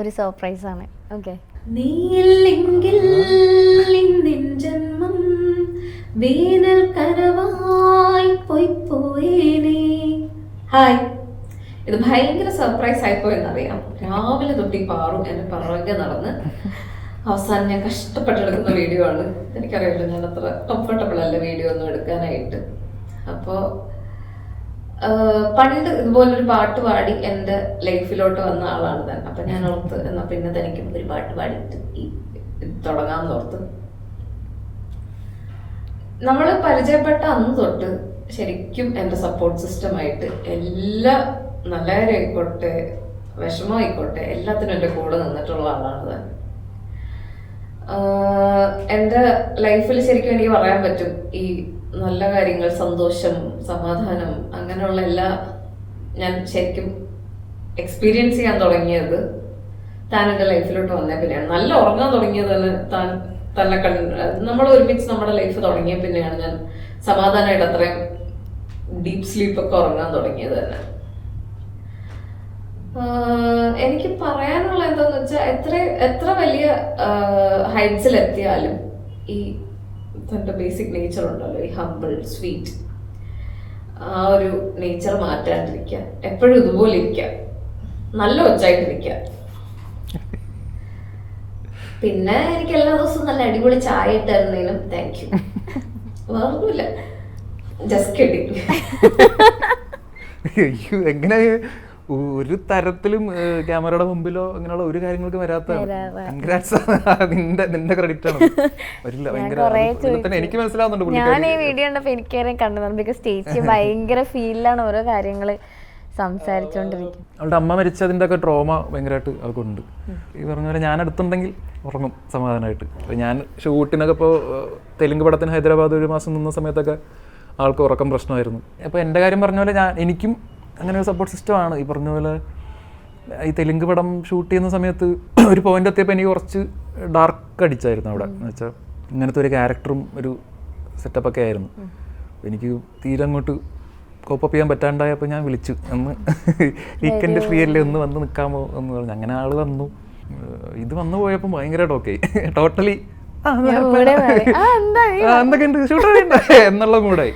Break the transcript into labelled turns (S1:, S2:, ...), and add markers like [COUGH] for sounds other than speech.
S1: ഒരു സർപ്രൈസ് ആണ്. ഓക്കെ
S2: നീയില്ലെങ്കിൽ ജന്മം വേനൽ കനവായി പോയി പോയേനേ ഹായ് ഇത് ഭയങ്കര സർപ്രൈസ് ആയിപ്പോ എന്നറിയാം. രാവിലെ തൊട്ടി പാറു എന്നെ പുറകെ നടന്ന് അവസാനം ഞാൻ കഷ്ടപ്പെട്ടെടുക്കുന്ന വീഡിയോ ആണ്. എനിക്കറിയാമല്ലോ ഞാൻ അത്ര കംഫർട്ടബിൾ അല്ല വീഡിയോ ഒന്നും എടുക്കാനായിട്ട്. അപ്പോൾ പണ്ട് ഇതുപോലൊരു പാട്ട് പാടി എന്റെ ലൈഫിലോട്ട് വന്ന ആളാണ് താൻ അപ്പം ഞാൻ ഓർത്ത് എന്നാൽ പിന്നെ തനിക്ക് ഒരു പാട്ട് പാടിയിട്ട് ഈ തുടങ്ങാമെന്ന് ഓർത്ത്. നമ്മൾ പരിചയപ്പെട്ട അന്ന് തൊട്ട് ശരിക്കും എന്റെ സപ്പോർട്ട് സിസ്റ്റമായിട്ട് എല്ലാ നല്ല കാര്യമായിക്കോട്ടെ വിഷമമായിക്കോട്ടെ എല്ലാത്തിനും എന്റെ കൂടെ നിന്നിട്ടുള്ള ആളാണ് താൻ എന്റെ ലൈഫിൽ ശരിക്കും എനിക്ക് പറയാൻ പറ്റും ഈ നല്ല കാര്യങ്ങൾ സന്തോഷം സമാധാനം അങ്ങനെയുള്ള എല്ലാ ഞാൻ ശരിക്കും എക്സ്പീരിയൻസ് ചെയ്യാൻ തുടങ്ങിയത് താൻ എന്റെ ലൈഫിലോട്ട് വന്നേ പിന്നെയാണ്. നല്ല ഉറങ്ങാൻ തുടങ്ങിയത് തന്നെ താൻ തന്നെ കൺ നമ്മൾ ഒരുമിച്ച് നമ്മുടെ ലൈഫ് തുടങ്ങിയ പിന്നെയാണ് ഞാൻ സമാധാനമായിട്ട് അത്രയും ഡീപ്പ് സ്ലീപ്പ് ഒക്കെ ഉറങ്ങാൻ തുടങ്ങിയത് തന്നെ. എനിക്ക് പറയാനുള്ള എന്താന്ന് വെച്ചാൽ എത്ര എത്ര വലിയ ഹൈറ്റ്സിൽ എത്തിയാലും ഈ തന്റെ ബേസിക് നേച്ചർ ഉണ്ടല്ലോ ഈ ഹമ്പിൾ സ്വീറ്റ് ആ ഒരു നേച്ചർ മാറ്റാണ്ടിരിക്കുക. എപ്പോഴും ഇതുപോലെ ഇരിക്കുക. നല്ല ഒച്ചായിട്ടിരിക്കുക പിന്നെ എനിക്ക് എല്ലാ ദിവസവും നല്ല അടിപൊളി ചായ ഇട്ടായിരുന്നതിനും താങ്ക് യു വേറൊന്നുമില്ല. ജസ്റ്റ്
S3: കിട്ടി എങ്ങനെ ഒരു തരത്തിലും ക്യാമറയുടെ മുമ്പിലോ അങ്ങനെയുള്ള ഒരു കാര്യങ്ങൾക്ക് വരാത്ത
S1: വരാതെ.
S3: കൺഗ്രാറ്റ്സ് നിന്റെ നിന്റെ ക്രെഡിറ്റ് ആണ്. വരില്ല ഭയങ്കര എനിക്ക് മനസ്സിലാവുന്നുണ്ട്
S1: ഞാൻ ഈ വീഡിയോ കണ്ടപ്പോ എനിക്ക് കണ്ടു ബിക്കോസ് ചേച്ചി [LAUGHS] ഭയങ്കര ഫീലിലാണ് ഓരോ കാര്യങ്ങൾ സംസാരിച്ചോണ്ടിരിക്കും
S3: അവളുടെ അമ്മ മരിച്ചതിന്റെ ഒക്കെ ട്രോമ ഭയങ്കരമായിട്ട് അവൾക്കുണ്ട് ഈ പറഞ്ഞ പോലെ ഞാൻ അടുത്തുണ്ടെങ്കിൽ ഉറങ്ങും സമാധാനമായിട്ട്. ഞാൻ ഷൂട്ടിനൊക്കെ ഇപ്പോ തെലുങ്ക് പടത്തിന് ഹൈദരാബാദ് ഒരു മാസം നിന്ന സമയത്തൊക്കെ ആൾക്ക് ഉറക്കം പ്രശ്നമായിരുന്നു. അപ്പോൾ എന്റെ കാര്യം പറഞ്ഞ പോലെ ഞാൻ എനിക്കും അങ്ങനെ ഒരു സപ്പോർട്ട് സിസ്റ്റമാണ് ഈ പറഞ്ഞ പോലെ ഈ തെലുങ്ക് പടം ഷൂട്ട് ചെയ്യുന്ന സമയത്ത് ഒരു പോയിന്റ് എത്തിയപ്പോൾ എനിക്ക് കുറച്ച് ഡാർക്ക് അടിച്ചായിരുന്നു അവിടെ. എന്ന് വെച്ചാൽ ഇങ്ങനത്തെ ഒരു ക്യാരക്ടറും ഒരു സെറ്റപ്പൊക്കെ ആയിരുന്നു. എനിക്ക് തീരെ അങ്ങോട്ട് കോപ്പപ്പ് ചെയ്യാൻ പറ്റാണ്ടായപ്പോൾ ഞാൻ വിളിച്ചു. അന്ന് വീക്കെൻഡ് ഫ്രീ അല്ലേ ഒന്ന് വന്ന് നിൽക്കാമോ എന്ന് പറഞ്ഞു. അങ്ങനെ ആൾ വന്നു. ഇത് വന്നു പോയപ്പോൾ ഭയങ്കരമായിട്ട് ഓക്കെ ടോട്ടലി എന്തൊക്കെയുണ്ട്? ഷൂട്ട് [LAUGHS] എന്നുള്ള മൂടായി